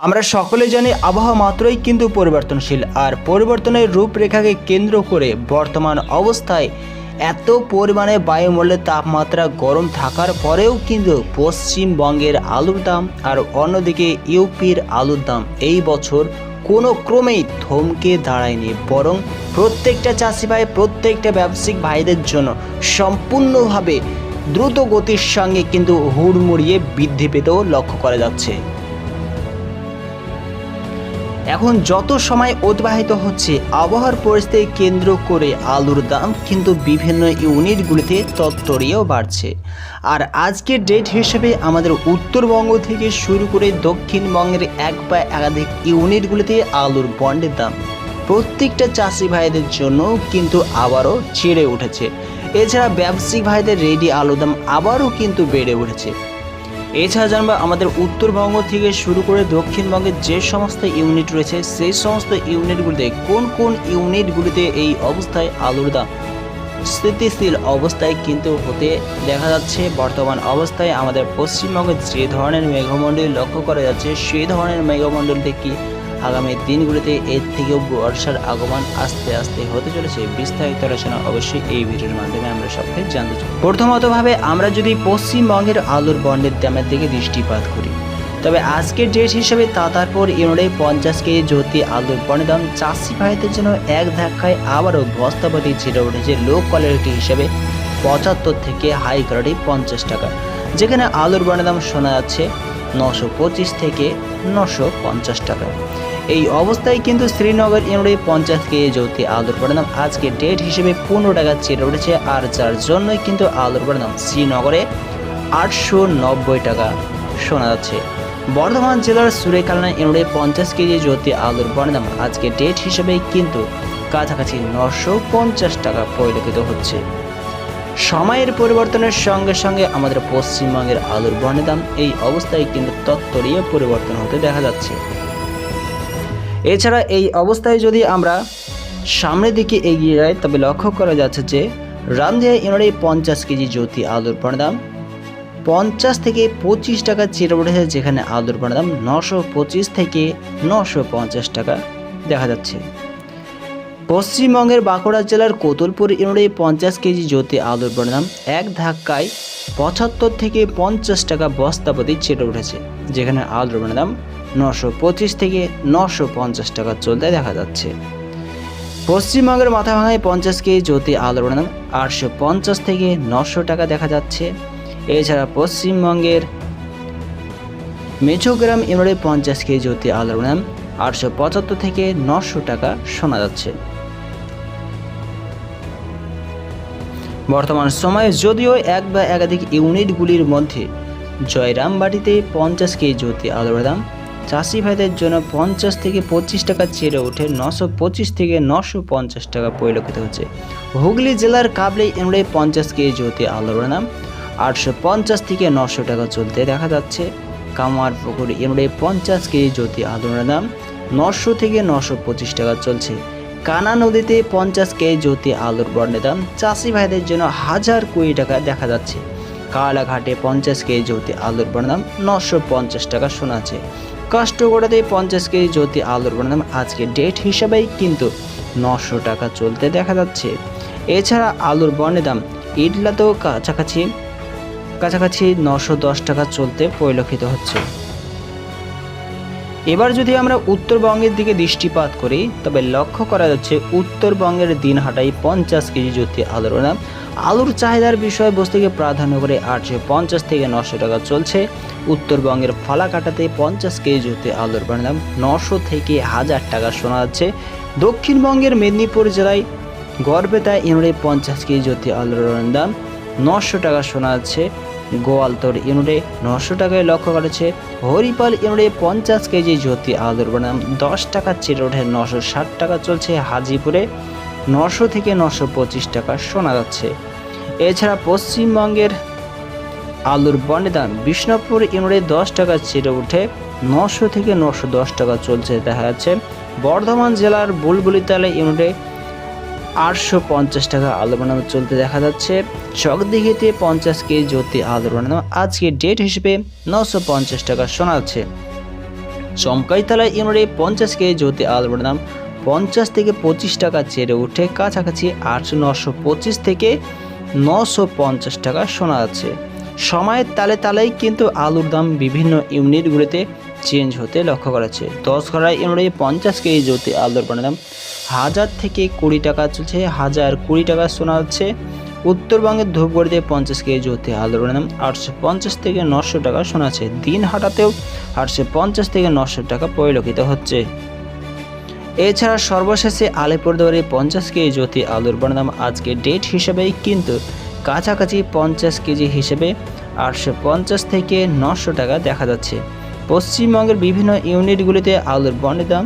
আমরা সকলে জানি আবহাওয়া মাত্রই কিন্তু পরিবর্তনশীল, আর পরিবর্তনের রূপরেখাকে কেন্দ্র করে বর্তমান অবস্থায় এত পরিমাণে বায়ুমণ্ডলের তাপমাত্রা গরম থাকার পরেও কিন্তু পশ্চিমবঙ্গের আলুর দাম আর অন্যদিকে ইউপির আলুর দাম এই বছর কোনো ক্রমেই থমকে দাঁড়ায়নি, বরং প্রত্যেকটা চাষি ভাই, প্রত্যেকটা ব্যবসায়িক ভাইদের জন্য সম্পূর্ণভাবে দ্রুত গতির সঙ্গে কিন্তু হুড়মুড়িয়ে বৃদ্ধি পেতেও লক্ষ্য করা যাচ্ছে। এখন যত সময় অতিবাহিত হচ্ছে, আবহাওয়ার পরিস্থিতি কেন্দ্র করে আলুর দাম কিন্তু বিভিন্ন ইউনিটগুলিতে তত্তরিয়েও বাড়ছে। আর আজকের ডেট হিসেবে আমাদের উত্তরবঙ্গ থেকে শুরু করে দক্ষিণবঙ্গের এক বা একাধিক ইউনিটগুলিতে আলুর বন্ডের দাম প্রত্যেকটা চাষি ভাইদের জন্য কিন্তু আবারও চেড়ে উঠেছে। এছাড়া ব্যবসায়িক ভাইদের রেডি আলুর দাম আবারও কিন্তু বেড়ে উঠেছে। এছাড়া জানব আমাদের উত্তরবঙ্গ থেকে শুরু করে দক্ষিণবঙ্গের যে সমস্ত ইউনিট রয়েছে, সেই সমস্ত ইউনিটগুলিতে কোন কোন ইউনিটগুলিতে এই অবস্থায় আলুর দাম স্থিতিশীল অবস্থায় কিন্তু হতে দেখা যাচ্ছে, বর্তমান অবস্থায় আমাদের পশ্চিমবঙ্গে যে ধরনের মেঘমণ্ডল লক্ষ্য করা যাচ্ছে, সেই ধরনের মেঘমণ্ডল থেকে আগামী দিনগুলিতে এর থেকেও বর্ষার আগমন আস্তে আস্তে হতে চলেছে। বিস্তারিত আলোচনা অবশ্যই এই ভিডিওর মাধ্যমে আমরা সবকে জানতে চাই। প্রথমতভাবে আমরা যদি পশ্চিমবঙ্গের আলুর বন্ডের দামের দিকে দৃষ্টিপাত করি, তবে আজকের ডেট হিসেবে তাতারপর ইউনিটে পঞ্চাশ কেজি জ্যোতি আলুর বন্ডের দাম চাষি ভাইদের জন্য এক ধাক্কায় আবারও বস্তাপতি ছেড়ে উঠেছে লো কোয়ালিটি হিসেবে পঁচাত্তর থেকে হাই কোয়ালিটি পঞ্চাশ টাকা, যেখানে আলুর বন্ডের দাম শোনা যাচ্ছে নশো পঁচিশ থেকে নশো পঞ্চাশ টাকা। এই অবস্থায় কিন্তু শ্রীনগর ইউনিটে পঞ্চাশ কেজি জ্যোতি আলুর পরিণাম। আজকে ডেট হিসেবে পনেরো টাকা চেড়ে উঠেছে, আর যার জন্যই কিন্তু আলুর পরিণাম। শ্রীনগরে আটশো নব্বই টাকা শোনা যাচ্ছে। বর্ধমান জেলার সুরেকালনা ইউনিটে পঞ্চাশ কেজি জ্যোতি আলুর পরিণাম, আজকে ডেট হিসেবে কিন্তু কাছাকাছি নশো পঞ্চাশ টাকা পরিলক্ষিত হচ্ছে। সময়ের পরিবর্তনের সঙ্গে সঙ্গে আমাদের পশ্চিমবঙ্গের আলুর বর্ণের দাম এই অবস্থায় কিন্তু তত্তরীয় পরিবর্তন হতে দেখা যাচ্ছে। এছাড়া এই অবস্থায় যদি আমরা সামনের দিকে এগিয়ে যাই, তবে লক্ষ্য করা যাচ্ছে যে রামদিয়া ইউনিটে পঞ্চাশ কেজি জ্যোতি আলুর দাম পঞ্চাশ থেকে পঁচিশ টাকা চেড়ে উঠেছে যেখানে আলুর দাম নশো পঁচিশ থেকে নশো পঞ্চাশ টাকা দেখা যাচ্ছে। পশ্চিমবঙ্গের বাঁকুড়া জেলার কোতুলপুর ইউনিটে পঞ্চাশ কেজি জ্যোতি আলুর দাম এক ধাক্কায় পঁচাত্তর থেকে পঞ্চাশ টাকা বস্তাপতি চেটে উঠেছে, যেখানে আলুর দাম নশো পঁচিশ থেকে নশো পঞ্চাশ টাকা চলতে দেখা যাচ্ছে। পশ্চিমবঙ্গের মাথাভাঙায় পঞ্চাশ কেজি জ্যোতি আলুর দাম আটশো পঞ্চাশ থেকে নশো টাকা দেখা যাচ্ছে। এছাড়া পশ্চিমবঙ্গের মেছোগ্রাম ইউনিটে পঞ্চাশ কেজি জ্যোতি আলুর দাম আটশো পঁচাত্তর থেকে নশো টাকা শোনা যাচ্ছে। বর্তমান সময়ে যদিও এক বা একাধিক ইউনিটগুলির মধ্যে জয়রামবাটিতে পঞ্চাশ কেজি জ্যোতি আলুর দাম চাষি ভাইদের জন্য পঞ্চাশ থেকে পঁচিশ টাকা ছেড়ে ওঠে নশো পঁচিশ থেকে নশো পঞ্চাশ টাকা পরিলক্ষিত হচ্ছে। হুগলি জেলার কাবলি ইউনিটে পঞ্চাশ কেজি জ্যোতি আলুর নাম আটশো পঞ্চাশ থেকে নশো টাকা চলতে দেখা যাচ্ছে। কামার পুকুর ইউনিটে পঞ্চাশ কেজি জ্যোতি আলুর দাম নশো থেকে নশো পঁচিশ টাকা চলছে। কানা নদীতে পঞ্চাশ কেজি জ্যোতি আলুর বর্ণের দাম চাষি ভাইদের জন্য হাজার কুড়ি টাকা দেখা যাচ্ছে। কালাঘাটে পঞ্চাশ কেজি জ্যোতি আলুর বর্ণের দাম নশো পঞ্চাশ টাকা শোনাচ্ছে কাষ্টগড়াতে পঞ্চাশ কেজি জ্যোতি আলুর দাম আজকে ডেট হিসাবেই কিন্তু নশো টাকা চলতে দেখা যাচ্ছে। এছাড়া আলুর বর্ণের দাম ইডলাতেও কাছাকাছি কাছাকাছি নশো দশ টাকা চলতে পরিলক্ষিত হচ্ছে। এবার যদি আমরা উত্তরবঙ্গের দিকে দৃষ্টিপাত করি, তবে লক্ষ্য করা যাচ্ছে উত্তরবঙ্গের দিনহাটায় পঞ্চাশ কেজি জ্যোতি আলুর দাম আলুর চাহিদার বিষয়বস্তুকে প্রাধান্য করে আটশো পঞ্চাশ থেকে নশো টাকা চলছে। উত্তরবঙ্গের ফালাকাটাতে পঞ্চাশ কেজি জ্যোতি আলুর দাম নশো থেকে হাজার টাকা শোনা যাচ্ছে। দক্ষিণবঙ্গের মেদিনীপুর জেলায় গড়বেতা ইউনিটে পঞ্চাশ কেজি জ্যোতি আলুর দাম নশো টাকা শোনা যাচ্ছে। গোয়ালতর ইউনিটে নশো টাকায় লক্ষ্য করেছে। হরিপাল ইউনিটে পঞ্চাশ কেজি জ্যোতি আলুর বনাম। দশ টাকা চেটে ওঠে নশো ষাট টাকা চলছে হাজিপুরে। নশো থেকে নশো পঁচিশ টাকা শোনা যাচ্ছে। এছাড়া পশ্চিমবঙ্গের আলুর বনে দাম। বিষ্ণুপুর ইউনিটে দশ টাকা চেটে উঠে নশো থেকে নশো দশ টাকা চলছে, দেখা যাচ্ছে। বর্ধমান জেলার বুলবুলিতালা ইউনিটে আটশো পঞ্চাশ টাকা আলু বানানো চলতে দেখা যাচ্ছে। চকদিঘিতে পঞ্চাশ কেজি জ্যোতি আলু বানানো আজকে ডেট হিসেবে নশো পঞ্চাশ টাকা শোনা যাচ্ছে চমকাইতলা ইউনিটে পঞ্চাশ কেজি জ্যোতি আলুর দাম পঞ্চাশ থেকে পঁচিশ টাকা চেড়ে উঠে কাছাকাছি আটশো নশো পঁচিশ থেকে নশো পঞ্চাশ টাকা শোনা যাচ্ছে সময়ের তালে তালেই কিন্তু আলুর দাম বিভিন্ন ইউনিটগুলিতে চেঞ্জ হতে লক্ষ্য করা যাচ্ছে দশ ঘড়া ইউনিটে পঞ্চাশ কেজি জ্যোতি আলুর দাম হাজার থেকে কুড়ি টাকা চলছে, হাজার কুড়ি টাকা শোনা যাচ্ছে উত্তরবঙ্গের ধূপগড়িতে পঞ্চাশ কেজি জ্যোতি আলুর দাম আটশো পঞ্চাশ থেকে নশো টাকা শোনা যাচ্ছে দিন হাটাতেও আটশো পঞ্চাশ থেকে নশো টাকা পরিলক্ষিত হচ্ছে। এছাড়া সর্বশেষে আলিপুরদুয়ারে পঞ্চাশ কেজি জ্যোতি আলুর দাম আজকে ডেট হিসেবেই কিন্তু কাছাকাছি পঞ্চাশ কেজি হিসেবে আটশো পঞ্চাশ থেকে নশো টাকা দেখা যাচ্ছে। পশ্চিমবঙ্গের বিভিন্ন ইউনিটগুলিতে আলুর বন্ডের দাম,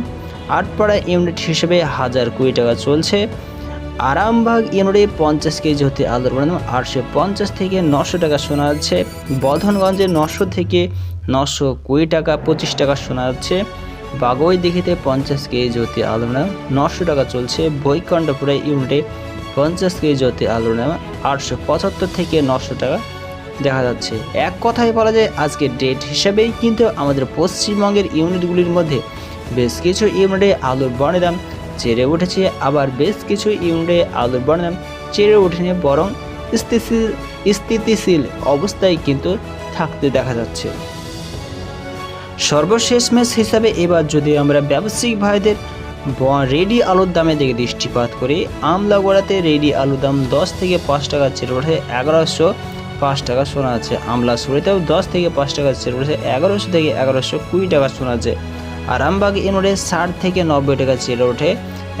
আটপাড়া ইউনিট হিসেবে হাজার কুড়ি টাকা চলছে। আরামবাগ ইউনিটে পঞ্চাশ কেজি হতে আলুর বন্ডের দাম আটশো পঞ্চাশ থেকে নশো টাকা শোনা যাচ্ছে। বধনগঞ্জে নশো থেকে নশো কুড়ি টাকা পঁচিশ টাকা শোনা যাচ্ছে। বাগৈ দিঘিতে পঞ্চাশ কেজি জ্যোতি আলুর দাম নশো টাকা চলছে। বৈকণ্ঠপুরে ইউনিটে পঞ্চাশ কেজি জ্যোতি আলুর দাম আটশো পঁচাত্তর থেকে নশো টাকা দেখা যাচ্ছে। এক কথায় বলা যায় আজকের ডেট হিসেবেই কিন্তু আমাদের পশ্চিমবঙ্গের ইউনিটগুলির মধ্যে বেশ কিছু ইউনিটে আলুর দাম চেড়ে উঠেছে। আবার বেশ কিছু ইউনিটে আলুর দাম চেড়ে ওঠেনি, বরং স্থিতিশীল স্থিতিশীল অবস্থায় কিন্তু থাকতে দেখা যাচ্ছে। সর্বশেষ ম্যাচ হিসাবে এবার যদি আমরা ব্যবসায়িক ভাইদের রেডি আলুর দামে দিকে দৃষ্টিপাত করি, আমলাগোড়াতে রেডি আলুর দাম দশ থেকে পাঁচ টাকা চেড়ে ওঠে এগারোশো পাঁচ টাকা সোনা আছে। আমলা সুরিতেও দশ থেকে পাঁচ টাকা উঠেছে এগারোশো থেকে এগারোশো কুড়ি টাকা শোনা আছে। আরামবাগ ইউনিটে ষাট থেকে নব্বই টাকা চেড়ে ওঠে।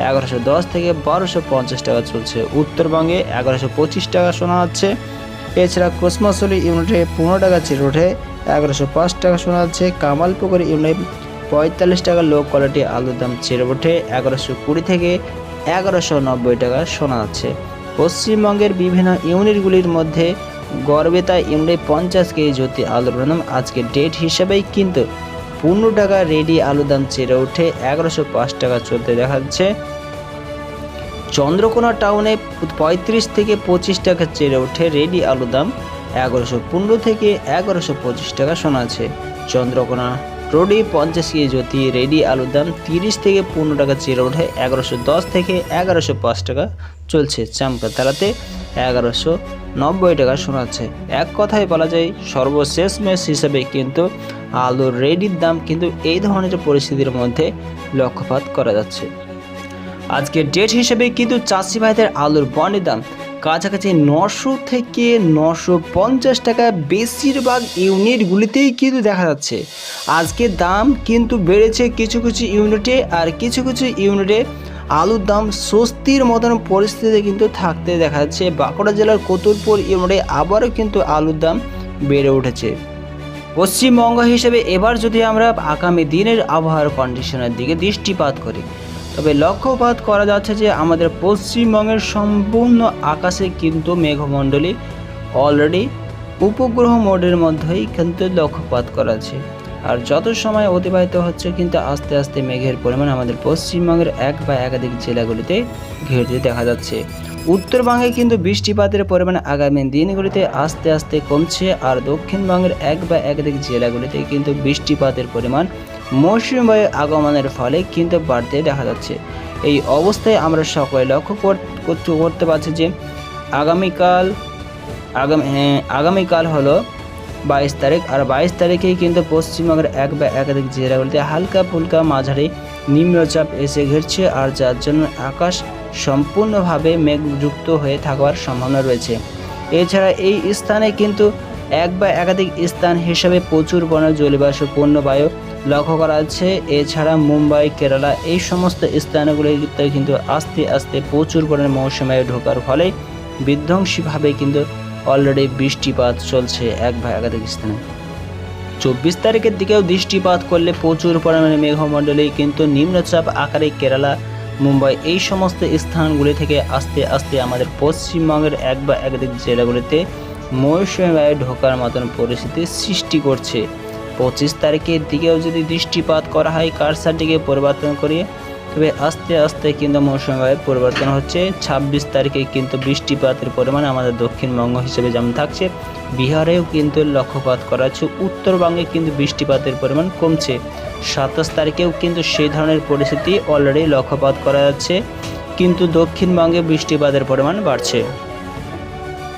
এগারোশো দশ থেকে বারোশো পঞ্চাশ টাকা চলছে। উত্তরবঙ্গে এগারোশো পঁচিশ টাকা শোনা যাচ্ছে এছাড়া কোসমাসলি ইউনিটে পনেরো টাকা চেড়ে ওঠে। এগারোশো পাঁচ টাকা শোনা যাচ্ছে কামালপুকুর ইউনিট পঁয়তাল্লিশ টাকা লো কোয়ালিটি আলুর দাম চেড়ে ওঠে। এগারোশো কুড়ি থেকে এগারোশো নব্বই টাকা শোনা যাচ্ছে পশ্চিমবঙ্গের বিভিন্ন ইউনিটগুলির মধ্যে গড়বেতা ইউনিটে পঞ্চাশ কেজি জ্যোতি আলুর দাম আজকে ডেট হিসেবেই কিন্তু পনেরো টাকা রেডি আলুর দাম চেড়ে ওঠে এগারোশো পাঁচ টাকা চলতে দেখা যাচ্ছে চন্দ্রকোনা টাউনে পঁয়ত্রিশ থেকে পঁচিশ টাকা চেড়ে ওঠে রেডি আলুর দাম এগারোশো পনেরো থেকে এগারোশো পঁচিশ টাকা শোনা আছে চন্দ্রকোনা রোডে পঞ্চাশ কেজি জ্যোতি রেডি আলুর দাম তিরিশ থেকে পনেরো টাকা চেড়ে ওঠে এগারোশো দশ থেকে এগারোশো পাঁচ টাকা চলছে। চামকাতালাতে এগারোশো নব্বই টাকা শোনাচ্ছে। এক কথায় বলা যায়, সর্বশেষ ম্যাচ হিসেবে কিন্তু আলুর রেডির দাম কিন্তু এই ধরনের পরিস্থিতির মধ্যে লক্ষ্যপাত করা যাচ্ছে। আজকের ডেট হিসেবে কিন্তু চাষি ভাইদের আলুর বন্ডের দাম কাছাকাছি নশো থেকে নশো পঞ্চাশ টাকা বেশিরভাগ ইউনিটগুলিতেই কিন্তু দেখা যাচ্ছে। আজকে দাম কিন্তু বেড়েছে কিছু কিছু ইউনিটে আর কিছু কিছু ইউনিটে আলুর দাম স্বস্তির মতন পরিস্থিতিতে কিন্তু থাকতে দেখা যাচ্ছে। বাঁকুড়া জেলার কতুলপুর ইউনিটে আবারও কিন্তু আলুর দাম বেড়ে উঠেছে। পশ্চিমবঙ্গ হিসেবে এবার যদি আমরা আগামী দিনের আবহাওয়ার কন্ডিশনের দিকে দৃষ্টিপাত করি, তবে লক্ষ্যপাত করা যাচ্ছে যে আমাদের পশ্চিমবঙ্গের সম্পূর্ণ আকাশে কিন্তু মেঘমণ্ডলী অলরেডি উপগ্রহ মোডের মধ্যেই কিন্তু লক্ষ্যপাত করা আছে। আর যত সময় অতিবাহিত হচ্ছে কিন্তু আস্তে আস্তে মেঘের পরিমাণ আমাদের পশ্চিমবঙ্গের এক বা একাধিক জেলাগুলিতে ঘিরতে দেখা যাচ্ছে। উত্তরবঙ্গে কিন্তু বৃষ্টিপাতের পরিমাণ আগামী দিনগুলিতে আস্তে আস্তে কমছে আর দক্ষিণবঙ্গের এক বা একাধিক জেলাগুলিতে কিন্তু বৃষ্টিপাতের পরিমাণ মৌসুমী বায়ু আগমনের ফলে কিন্তু বাড়তে দেখা যাচ্ছে। এই অবস্থায় আমরা সকলে লক্ষ্য করতে পারছি যে আগামীকাল আগামী হ্যাঁ, আগামীকাল হলো বাইশ তারিখ। আর বাইশ তারিখেই কিন্তু পশ্চিমবঙ্গের এক বা একাধিক জেলাগুলিতে হালকা ফুলকা মাঝারি নিম্নচাপ এসে ঘিরছে আর যার জন্য আকাশ সম্পূর্ণভাবে মেঘযুক্ত হয়ে থাকার সম্ভাবনা রয়েছে। এছাড়া এই স্থানে কিন্তু এক বা একাধিক স্থান হিসেবে প্রচুর পরিমাণে জলীয়বাষ্পপূর্ণ বায়ু লক্ষ্য করা যাচ্ছে। এছাড়া মুম্বাই, কেরালা এই সমস্ত স্থানগুলিতে কিন্তু আস্তে আস্তে প্রচুর পরিমাণে মৌসুমী বায়ু ঢোকার ফলে বিধ্বংসীভাবে কিন্তু অলরেডি বৃষ্টিপাত চলছে এক বা একাধিক স্থানে চব্বিশ তারিখের দিকেও দৃষ্টিপাত করলে প্রচুর পরিমাণে মেঘমণ্ডলী কিন্তু নিম্নচাপ আকারে কেরালা, মুম্বাই এই সমস্ত স্থানগুলি থেকে আস্তে আস্তে আমাদের পশ্চিমবঙ্গের এক বা একাধিক জেলাগুলিতে মৌসুমী বায়ু ঢোকার মতন পরিস্থিতি সৃষ্টি করছে। পঁচিশ তারিখের দিকেও যদি দৃষ্টিপাত করা হয়, কারসারটিকে পরিবর্তন করিয়ে তবে আস্তে আস্তে কিন্তু মৌসুমিভাবে পরিবর্তন হচ্ছে। ছাব্বিশ তারিখে কিন্তু বৃষ্টিপাতের পরিমাণ আমাদের দক্ষিণবঙ্গ হিসেবে যেমন থাকছে, বিহারেও কিন্তু লক্ষ্যপাত করা হচ্ছে। উত্তরবঙ্গে কিন্তু বৃষ্টিপাতের পরিমাণ কমছে। সাতাশ তারিখেও কিন্তু সেই ধরনের পরিস্থিতি অলরেডি লক্ষ্যপাত করা যাচ্ছে। কিন্তু দক্ষিণবঙ্গে বৃষ্টিপাতের পরিমাণ বাড়ছে।